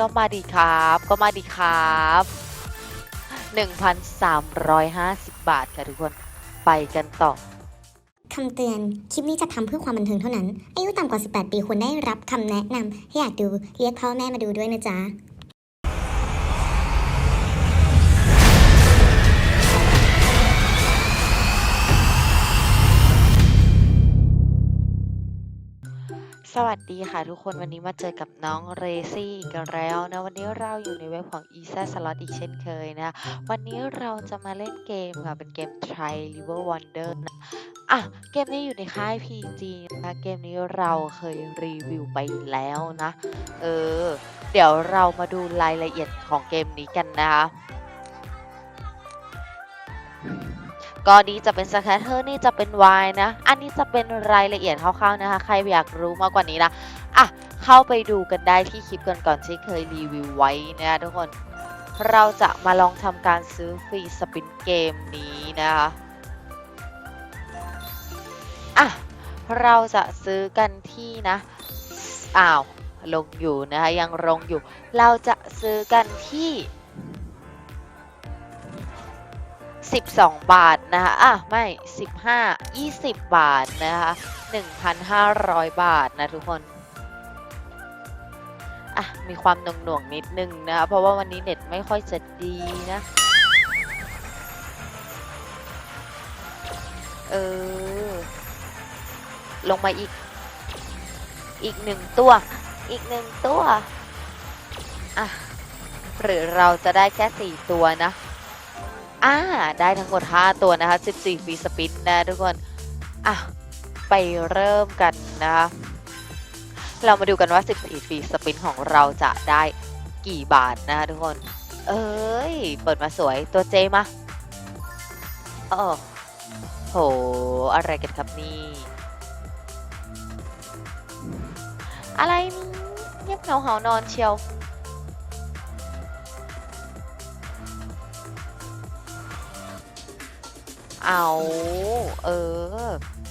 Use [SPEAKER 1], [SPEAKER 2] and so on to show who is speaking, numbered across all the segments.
[SPEAKER 1] ก็มาดีครับ ก็มาดีครับ 1,350 บาทค่ะทุกคนไปกันต่อ
[SPEAKER 2] คำเตือน คลิปนี้จะทำเพื่อความบันเทิงเท่านั้น อายุต่ำกว่า 18 ปีควรได้รับคำแนะนำถ้อยากดู เรียกพ่อแม่มาดูด้วยนะจ๊ะ
[SPEAKER 1] วัสดีค่ะทุกคนวันนี้มาเจอกับน้องเรซี่อีกแล้วนะวันนี้เราอยู่ในเว็บของ e s a Slot อีกเช่นเคยนะ วันนี้เราจะมาเล่นเกมค่ะ เป็นเกม Try River Wonder นะอะเกมนี้อยู่ในค่าย PG นะเกมนี้เราเคยรีวิวไปแล้วนะ เออ เดี๋ยวเรามาดูรายละเอียดของเกมนี้กันนะคะ ก็นี้จะเป็นสแคตเตอร์นี่จะเป็น Y นะ อันนี้จะเป็นรายละเอียดคร่าวๆนะคะ ใครอยากรู้มากกว่านี้นะ อะ เข้าไปดูกันได้ที่คลิปก่อนๆที่เคยรีวิวไว้นะทุกคน เราจะมาลองทำการซื้อฟรีสปินเกมนี้นะคะอะ เราจะซื้อกันที่นะ อ้าว ลงอยู่นะคะ ยังลงอยู่ เราจะซื้อกันที่ 12 บาท นะคะอะไม่15 20บาทนะคะ1,500บาทนะทุกคนอะมีความหน่วงๆนิดนึงนะคะเพราะว่าวันนี้เน็ตไม่ค่อยจะดีนะเออ ลงมาอีก อีกหนึ่งตัว อีกหนึ่งตัว อะ หรือเราจะได้แค่สี่ตัวนะ อ่าได้ทั้งหมด 5 ตัวนะคะ 14ฟรีสปินนะทุกคน อะ ไปเริ่มกันนะคะ เรามาดูกันว่า 14ฟรีสปินของเราจะได้กี่บาทนะคะทุกคน เอ้ย เปิดมาสวยตัวเจมาโอ้โห อะไรกันครับนี่ อะไรนี่เงียบเหงาเหานอนเชียว เอา เออ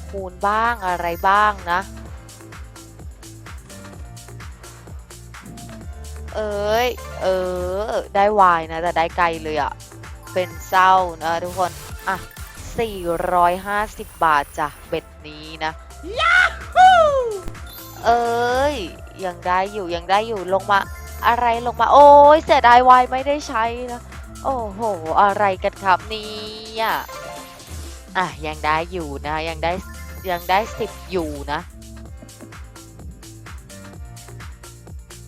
[SPEAKER 1] คูณบ้างอะไรบ้างนะ เอ้ย เออ ได้วายนะ แต่ได้ไกลเลยอะเป็นเศร้านะทุกคน อะ 450 บาทจ้ะ เบ็ดนี้นะยาฮูเอ้ย ยังได้อยู่ยังได้อยู่ลงมา อะไรลงมา โอ้ยเสียดายวายไม่ได้ใช้นะ โอ้โห อะไรกันครับเนี่ย อะยังได้อยู่นะยังได้ยังได้สิบอยู่นะ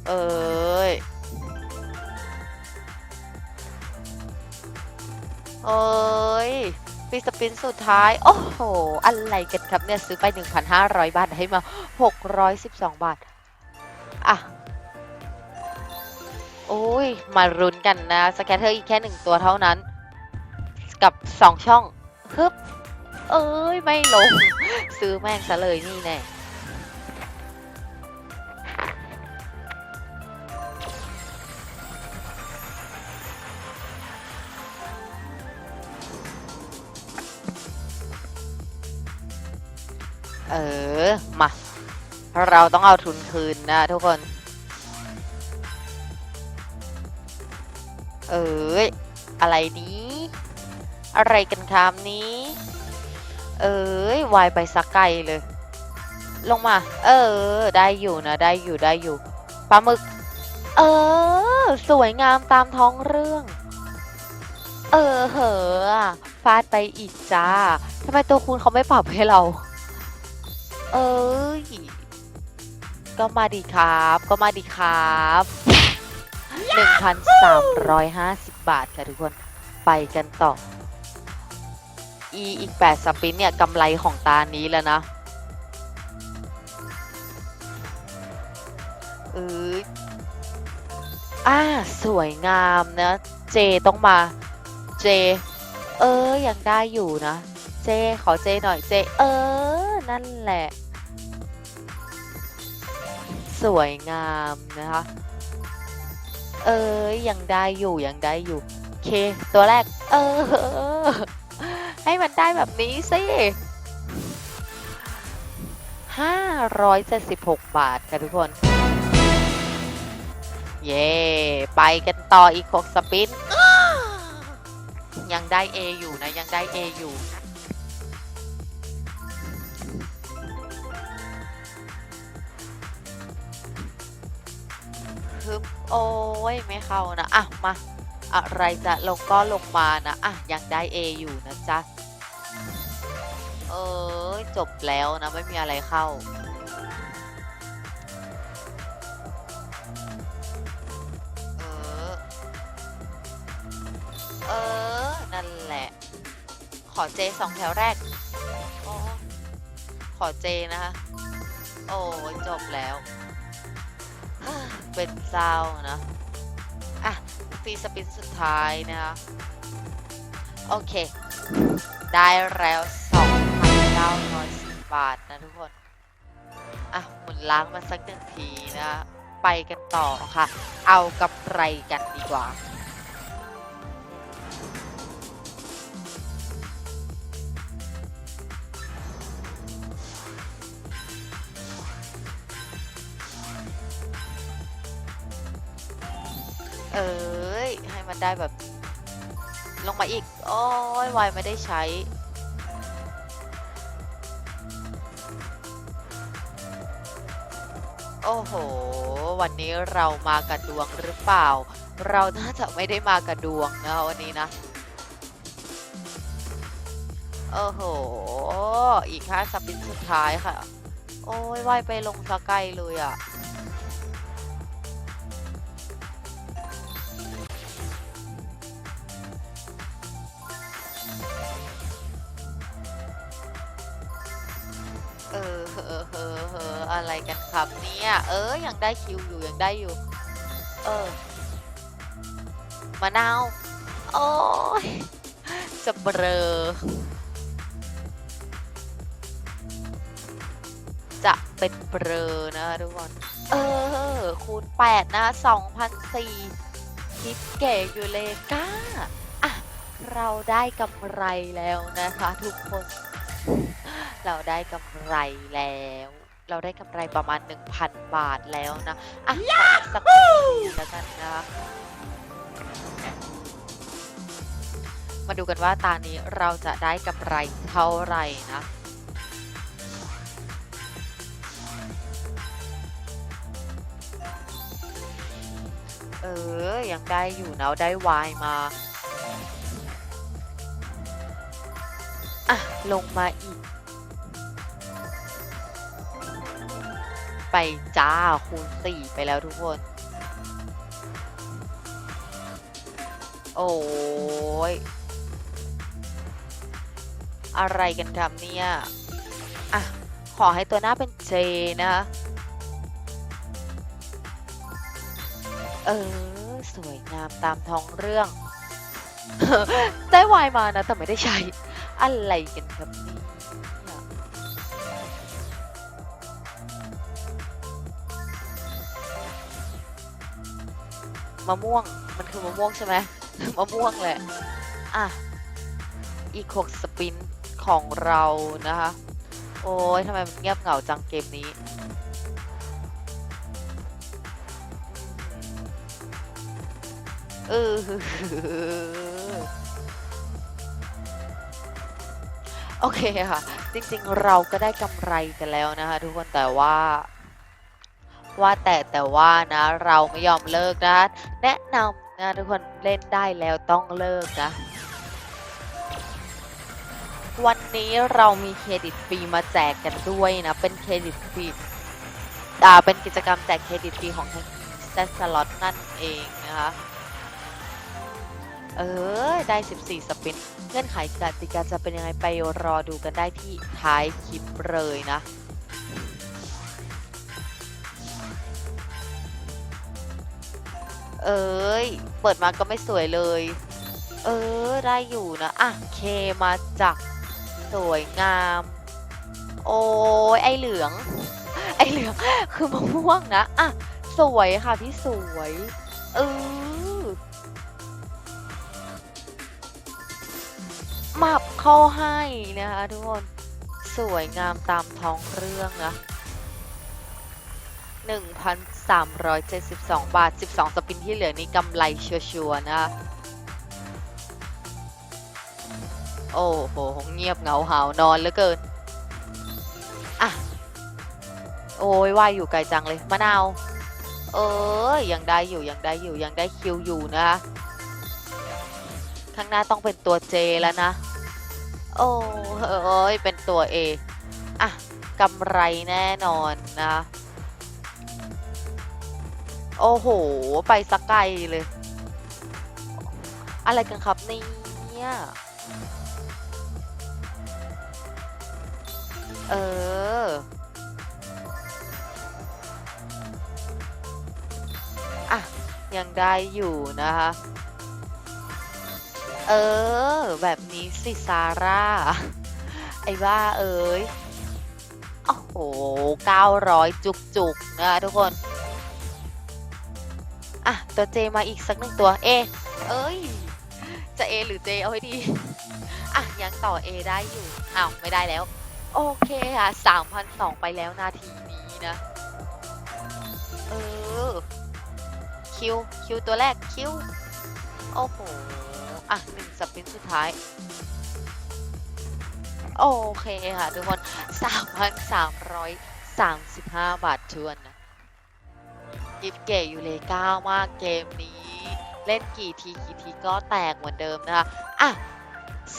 [SPEAKER 1] เอ้ยเอ้ยฟีสปินสุดท้าย โอ้โห อะไรกันครับเนี่ย ซื้อไป 1,500 บาท ให้มา 612 บาท อะ โอ้ย มารุนกันนะ สแกตเตอร์อีกแค่หนึ่งตัวเท่านั้น กับ 2 ช่อง ฮึบ เอ้ย ไม่ลง ซื้อแม่งซะเลยนี่แน่เออ มา เราต้องเอาทุนคืนนะทุกคน เอ้ย อะไรนี้ อะไรกันคามนี้ เอ้ยวายไปสักไกลเลย ลงมา เออ ได้อยู่นะ ได้อยู่ได้อยู่ปลาหมึก เออ สวยงามตามท้องเรื่อง เออเหอะฟาดไปอีกจ้าทำไมตัวคูณเขาไม่ปรับให้เรา เอ้ย ก็มาดีครับ ก็มาดีครับ1,350 บาทค่ะทุกคน ไปกันต่อ อีอีก 8 สปินเนี่ยกำไรของตานี้แล้วนะเอ้ยอ่าสวยงามนะ เจต้องมา เจ เออ ยังได้อยู่นะ เจ ขอเจหน่อย เจ เออ นั่นแหละ สวยงามนะคะ เอ้ยยังได้อยู่ ยังได้อยู่โอเค ตัวแรก เออ ให้มันได้แบบนี้สิ576 บาทค่ะทุกคน เย่ไปกันต่ออีกหกสปิน ยังได้ A อยู่นะ ยังได้ A อยู่ฮึบโอ้ย ไม่เข้านะ อะ มา อะไรจะลงก็ลงมานะ อะ ยังได้ A อยู่นะจ๊ะ เอ้ยจบแล้วนะไม่มีอะไรเข้า เออ เออ นั่นแหละ ขอเจสองแถวแรกโอ้ขอเจนะคะ โอ้ยจบแล้ว เป็นเศร้านะ อะฟรีสปินสุดท้ายนะคะ โอเค ได้แล้ว บาทนะทุกคน อะหมุนล้างมาสักหนึ่งทีนะ ไปกันต่อค่ะ เอากำไรกันดีกว่าเอ้ย ให้มันได้แบบ ลงมาอีก โอ้ยวายไม่ได้ใช้ โอ้โห วันนี้เรามากับดวงหรือเปล่า เราน่าจะไม่ได้มากับดวงนะวันนี้นะ โอ้โห อีกค่าสปินสุดท้ายค่ะ โอ้ยว่ายไปลงสกายเลยอะ่ะ อะไรกันครับเนี่ย เออ ยังได้คิวอยู่ยังได้อยู่ เออมะนาวโอ้ยจะเบลอจะเป็นเบลอนะทุกคน เออ คูณ 8 นะ2,004คิดเก๋อยู่เลยก้าอะ เราได้กำไรแล้วนะคะทุกคน เราได้กำไรแล้ว เราได้กำไรประมาณ 1,000 บาทแล้วนะ อะสักแล้วกันนะคะมาดูกันว่าตานี้เราจะได้กำไรเท่าไหร่นะเออ ยังได้อยู่นะได้วายมา อะ ลงมาอีก ไปจ้าคูณ4ไปแล้วทุกคน โอ้ย อะไรกันครับเนี่ย อะ ขอให้ตัวหน้าเป็น J นะคะ เออ สวยงามตามท้องเรื่อง ได้วายมานะ แต่ไม่ได้ใช้ อะไรกันครับเนี่ย มะม่วง มันคือมะม่วงใช่ไหมมะม่วงแหละ อะ อีกหกสปินของเรานะคะ โอ้ยทำไมมันเงียบเหงาจังเกมนี้ เออโอเคค่ะ จริงๆเราก็ได้กำไรกันแล้วนะคะทุกคนแต่ว่า ว่าแต่แต่ว่านะเราไม่ยอมเลิกนะ แนะนำนะทุกคนเล่นได้แล้วต้องเลิกนะ วันนี้เรามีเครดิตฟรีมาแจกกันด้วยนะ เป็นเครดิตฟรีอ่าเป็นกิจกรรมแจกเครดิตฟรีของทาง s ซสล็อตนั่นเองนะคะเออ ได้ 14 สปิน เงื่อนไขกติกาจะเป็นยังไงไปรอดูกันได้ที่ท้ายคลิปเลยนะ เอ้ย เปิดมาก็ไม่สวยเลย เออ ได้อยู่นะ อะ เคมาจากสวยงาม โอ้ย ไอเหลือง ไอเหลือง คือมะม่วงนะ อะ สวยค่ะพี่สวย เออมับเข้าให้นะคะทุกคน สวยงามตามท้องเรื่องนะ 372 บาท 12 สปินที่เหลือนี่กำไรชัวร์ๆนะ โอ้โห เงียบเหงาหาวนอนเหลือเกิน อะ โอ้ยว่ายอยู่ไกลจังเลย มะนาว เอ้ยยังได้อยู่ ยังได้อยู่ ยังได้คิวอยู่นะคะข้างหน้าต้องเป็นตัว J แล้วนะ โอ้ยเป็นตัว A อะกำไรแน่นอนนะ โอ้โห ไปสักไกลเลย อะไรกันครับเนี่ยเออ อะ ยังได้อยู่นะคะ เออ แบบนี้สิซาร่า ไอ้ว่าเอ้ย โอ้โห 900 จุกจุกๆนะคะทุกคน อะ ตัวเจมาอีกสักหนึ่งตัวเอเอ้ย จะเอหรือเจเอาให้ดี อะ ยังต่อ A ได้อยู่ อ้าว ไม่ได้แล้ว โอเคค่ะ3,002ไปแล้วนาทีนี้นะ เออ คิว คิวตัวแรก คิว โอ้โห อะหนึ่งสปินสุดท้ายโอเคค่ะทุกคน 3,335 บาททวนนะ กิฟเก๋อยู่เลยก้าวมากเกมนี้ เล่นกี่ทีกี่ทีก็แตกเหมือนเดิมนะคะอะ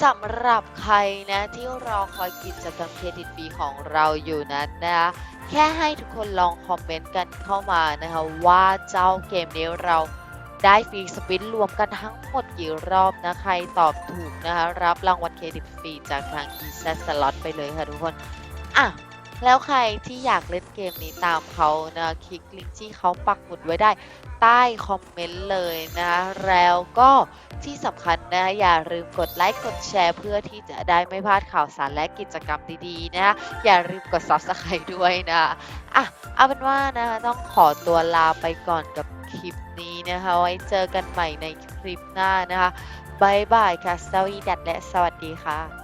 [SPEAKER 1] สำหรับใครนะที่รอคอยกิจกรรมเครดิตฟรีของเราอยู่นั้นนะคะแค่ให้ทุกคนลองคอมเมนต์กันเข้ามานะคะว่าเจ้าเกมนี้เราได้ฟรีสปินรวมกันทั้งหมดกี่รอบนะใครตอบถูกนะคะรับรางวัลเครดิตฟรีจากทาง e s a t Slot ไปเลยค่ะทุกคน อะ แล้วใครที่อยากเล่นเกมนี้ตามเขานะคลิกลิงก์ที่เขาปักหมุดไว้ได้ใต้คอมเมนต์เลยนะแล้วก็ที่สำคัญนะอย่าลืมกดไลค์กดแชร์ เพื่อที่จะได้ไม่พลาดข่าวสารและกิจกรรมดีๆนะอย่าลืมกด subscribe ด้วยนะอะเอาเป็นว่านะคะต้องขอตัวลาไปก่อนกับคลิปนี้นะคะ ไว้เจอกันใหม่ในคลิปหน้านะคะบายบายค่ะสวีดัตและสวัสดีค่ะ